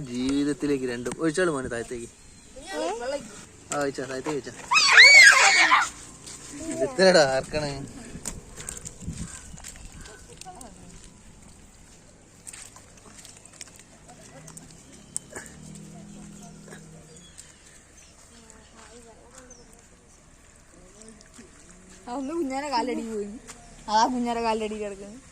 ജീവിതത്തിലേക്ക് രണ്ടും. ഒഴിച്ചാൽ മോനെ താഴത്തേക്ക്. ആ കുഞ്ഞാരെ കാലടി പോയി. അതാ കുഞ്ഞാരെ കാലടി കിടക്കുന്നു.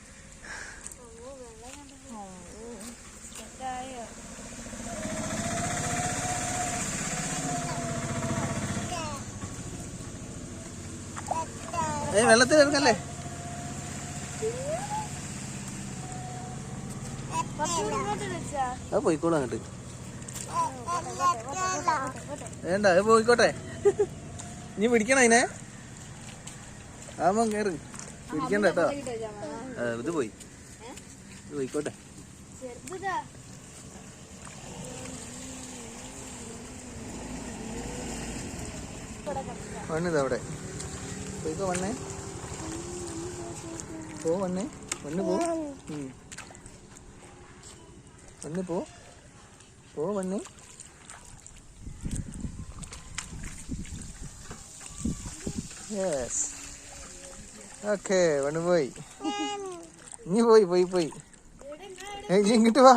ഏ വെള്ളത്തിൽ ഇറങ്ങല്ലേ അത് പോയിക്കോളൂ അങ്ങോട്ട്. വേണ്ട അത് പോയിക്കോട്ടെ. നീ പിടിക്കണ അതിനെ. ആമോ കയറി പിടിക്കണ്ട കേട്ടോ. ഇത് പോയി. ഇത് പോയിക്കോട്ടെ. വണ്ണത് അവിടെ. പോയിക്കോ വണ്ണേ പോ വണ്ണേ വണ്ണ് പോ. വണ്ണ് പോ. പോ വണ്ണ് യെസ് ഓക്കെ വണ്ണ് പോയി. നീ പോയി പോയി പോയി. ഇങ്ങോട്ട് വാ.